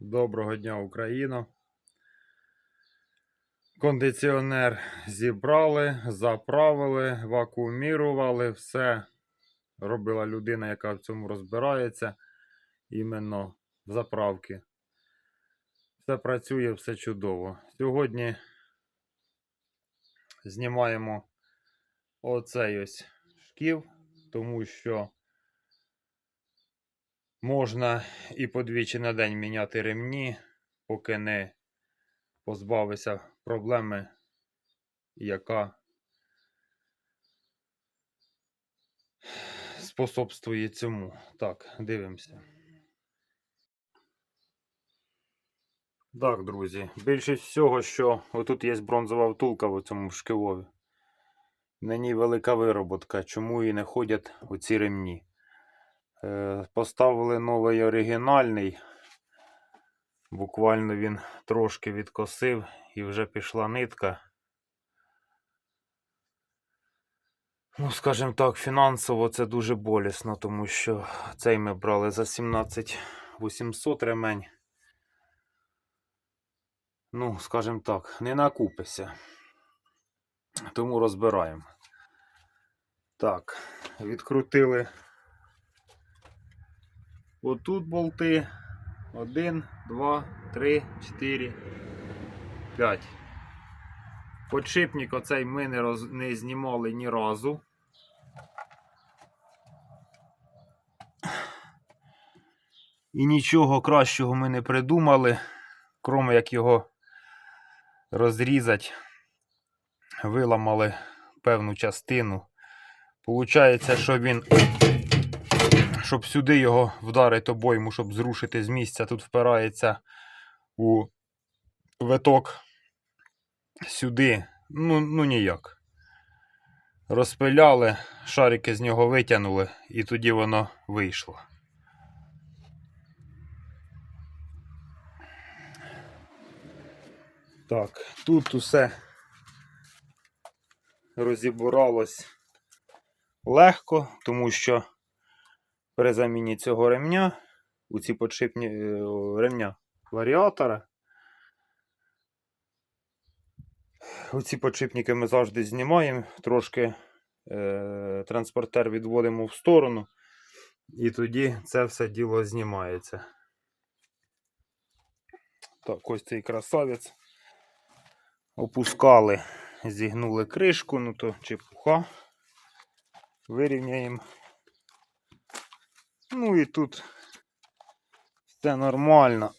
Доброго дня, Україно. Кондиціонер зібрали, заправили, вакуумірували, все робила людина, яка в цьому розбирається, іменно в заправки. Все працює, все чудово. Сьогодні знімаємо оцей ось шків, тому що можна і подвічі на день міняти ремні, поки не позбавися проблеми, яка способствує цьому. Так, дивимося. Так, друзі, більшість всього, що отут є бронзова втулка в цьому шкивові. На ній велика вироботка, чому і не ходять оці ремні. Е, Поставили новий оригінальний. Буквально він трошки відкосив і вже пішла нитка. Ну, скажімо так, фінансово це дуже болісно, тому що цей ми брали за 17 800 ремень. Ну, скажімо так, не накупися. Тому розбираємо. Так, відкрутили отут болти. Один, два, три, чотири, п'ять. Подшипник оцей ми не, роз... не знімали ні разу. І нічого кращого ми не придумали, крім як його розрізати, виламали певну частину. Получається, що він, щоб сюди його вдарити обойму, щоб зрушити з місця, тут впирається у виток сюди. Ну, ну ніяк. Розпиляли, шарики з нього витягнули, і тоді воно вийшло. Так, тут усе розібралось легко, тому що при заміні цього ремня, у ці подшипні е, ремня варіатора, оці подшипники ми завжди знімаємо, трошки е, транспортер відводимо в сторону, і тоді це все діло знімається. Так, ось цей красавець. Опускали, зігнули кришку, ну то чепуха. Вирівняємо. Ну і тут все нормально.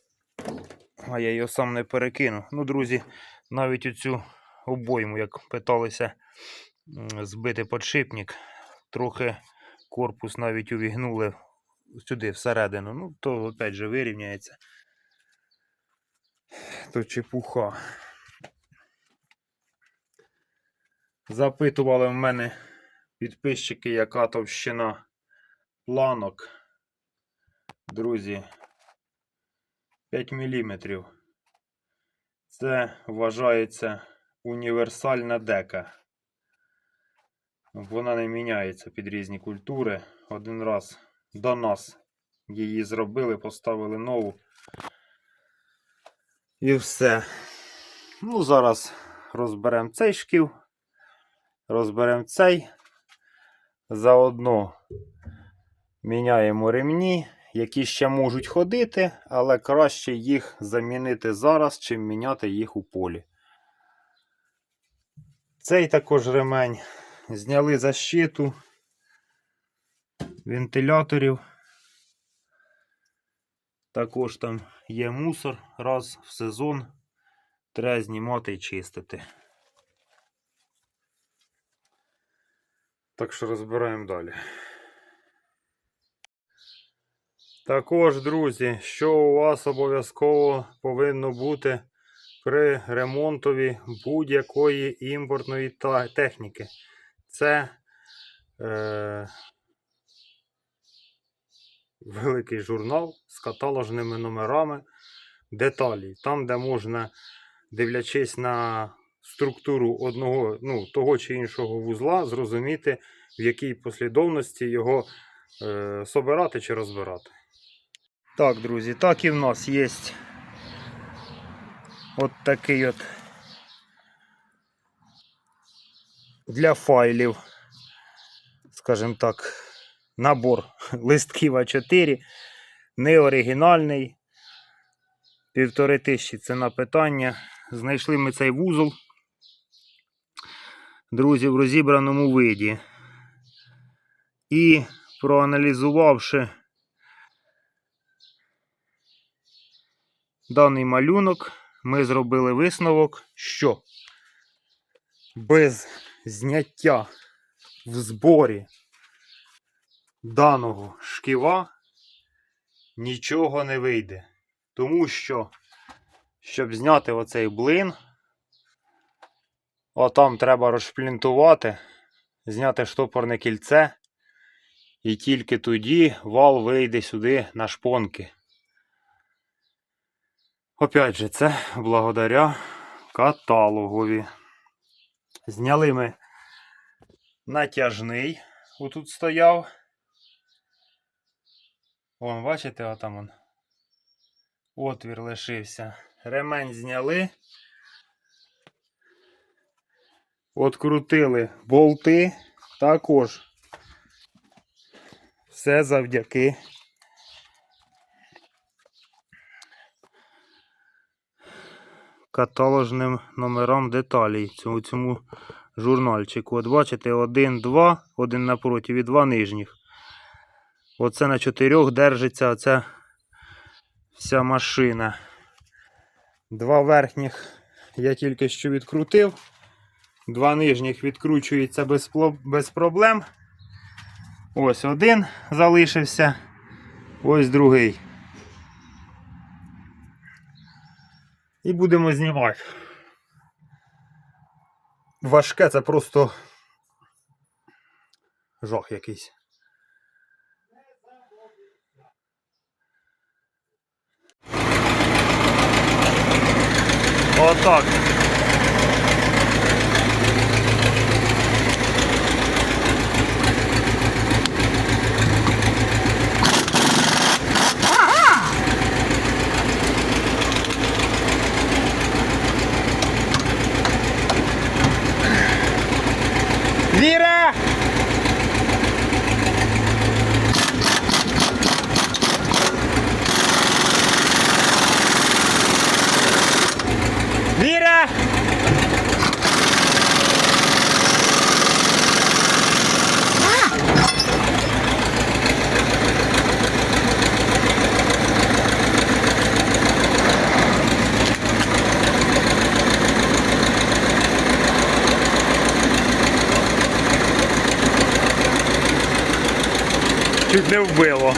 А я його сам не перекину. Ну, друзі, навіть оцю обойму, як питалися збити подшипник, трохи корпус навіть увігнули сюди всередину. Ну, то опять же вирівняється. То чепуха. Запитували в мене підписчики, яка товщина планок. Друзі, 5 мм. Це вважається універсальна дека. Вона не міняється під різні культури. Один раз до нас її зробили, поставили нову. І все. Ну, зараз розберемо цей шків. Розберемо цей. Заодно міняємо ремні, які ще можуть ходити, але краще їх замінити зараз, чим міняти їх у полі. Цей також ремень зняли защиту вентиляторів. Також там є мусор раз в сезон. Треба знімати і чистити. Так що розбираємо далі. Також, друзі, що у вас обов'язково повинно бути при ремонтові будь-якої імпортної техніки. Це е, великий журнал з каталожними номерами деталі. Там, де можна, дивлячись на структуру одного, ну, того чи іншого вузла, зрозуміти, в якій послідовності його е, собирати чи розбирати. Так, друзі, так і в нас є От такий от для файлів, скажімо так, набор листків А4, не оригінальний. Півтори тисячі ціна питання. Знайшли ми цей вузол. Друзі, в розібраному виді. І проаналізувавши даний малюнок, ми зробили висновок, що без зняття в зборі даного шківа нічого не вийде. Тому що, щоб зняти оцей блин, отам треба розшплінтувати, зняти штопорне кільце, і тільки тоді вал вийде сюди на шпонки. Опять же, це благодаря каталогові. Зняли ми натяжний, отут стояв. Вон, бачите, отам он. Отвір лишився. Ремень зняли. Открутили болти. Також. Все завдяки. Каталожним номерам деталей цьому, цьому журнальчику. От бачите, один, два, один напроти і два нижніх. Оце на чотирьох держиться оця вся машина. Два верхніх я тільки що відкрутив. Два нижніх відкручуються без, без проблем. Ось один залишився. Ось другий. І будемо знімати. Важке це просто жах якийсь. Отак. Не вбило.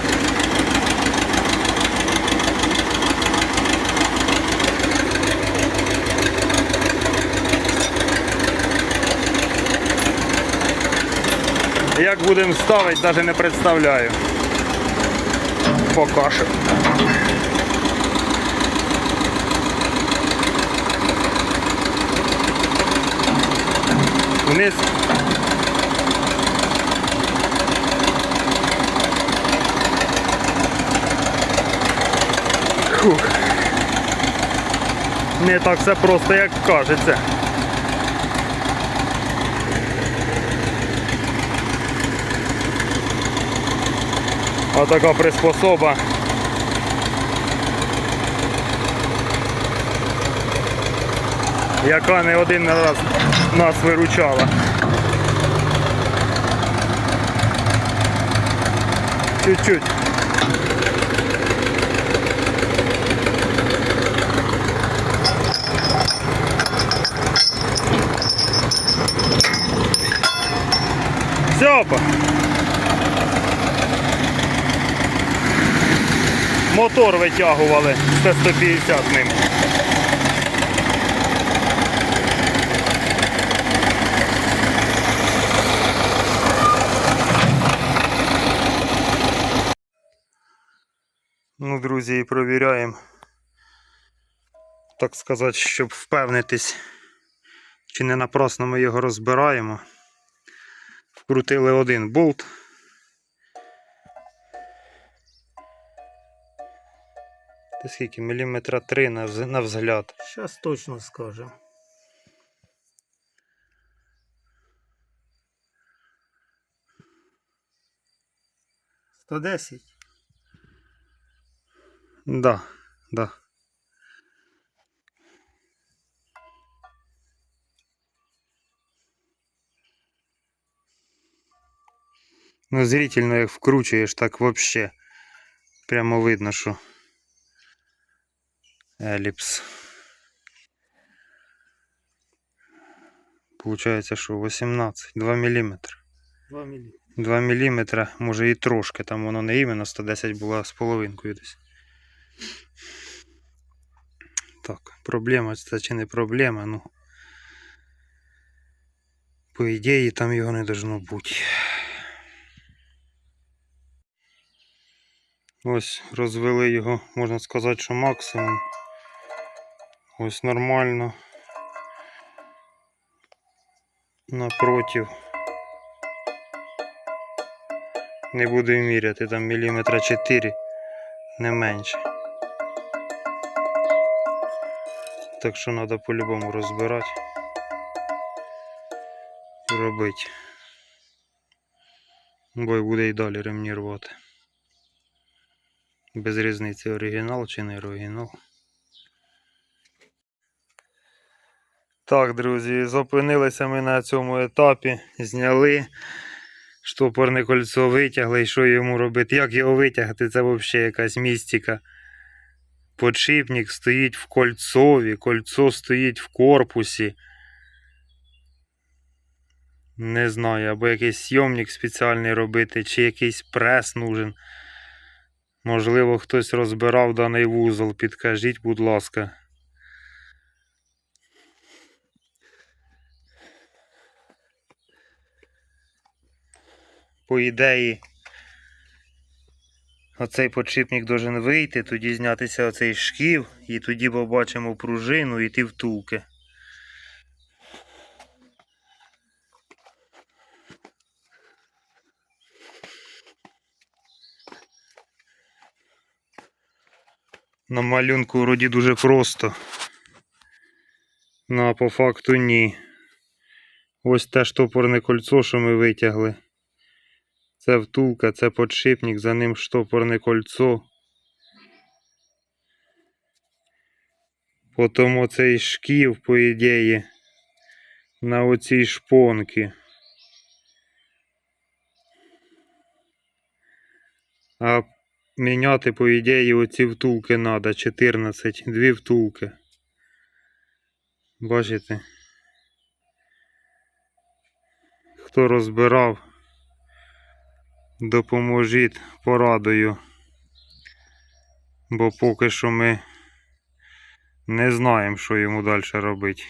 Як будемо ставити, навіть не представляю. Покажу. Вниз. Фух. Не так все просто, як кажеться. А така приспособа. Яка не один раз нас виручала. Чуть-чуть. Сьопа. Мотор витягували це 150 ним. Ну, друзі, і провіряємо. Так сказати, щоб впевнитись, чи не напрасно ми його розбираємо. Вкрутили один болт. Ти скільки? Міліметра три на, взгляд. Зараз точно скажемо. Сто десять. Да, да. Ну, зрительно як вкручуєш, так вообще. Прямо видно, що еліпс. Получається, що 18, 2 мм. Два мілі. 2 мм, може і трошки, там воно не іменно 110 була з половинкою десь. Так, проблема це чи не проблема, ну. По ідеї там його не должно бути. Ось розвели його, можна сказати, що максимум. Ось нормально. Напротив. Не буду міряти, там міліметра 4, не менше. Так що треба по-любому розбирати і робити. Бо буде і далі ремні рвати. Без різниці оригінал чи не оригінал. Так, друзі, зупинилися ми на цьому етапі, зняли. Штопорне кольцо витягли, і що йому робити? Як його витягти? Це взагалі якась містика. Подшипник стоїть в кольцові, кольцо стоїть в корпусі. Не знаю, або якийсь сйомник спеціальний робити, чи якийсь прес нужен. Можливо, хтось розбирав даний вузол, підкажіть, будь ласка. По ідеї, оцей подшипник должен вийти, тоді знятися оцей шків, і тоді побачимо пружину і йти втулки. На малюнку вроді дуже просто. Ну а по факту ні. Ось те штопорне кольцо, що ми витягли. Це втулка, це подшипник, за ним штопорне кольцо. Потім оцей шків, по ідеї, на оцій шпонки. А міняти, по ідеї, оці втулки треба. 14, дві втулки. Бачите? Хто розбирав, допоможіть порадою. Бо поки що ми не знаємо, що йому далі робити.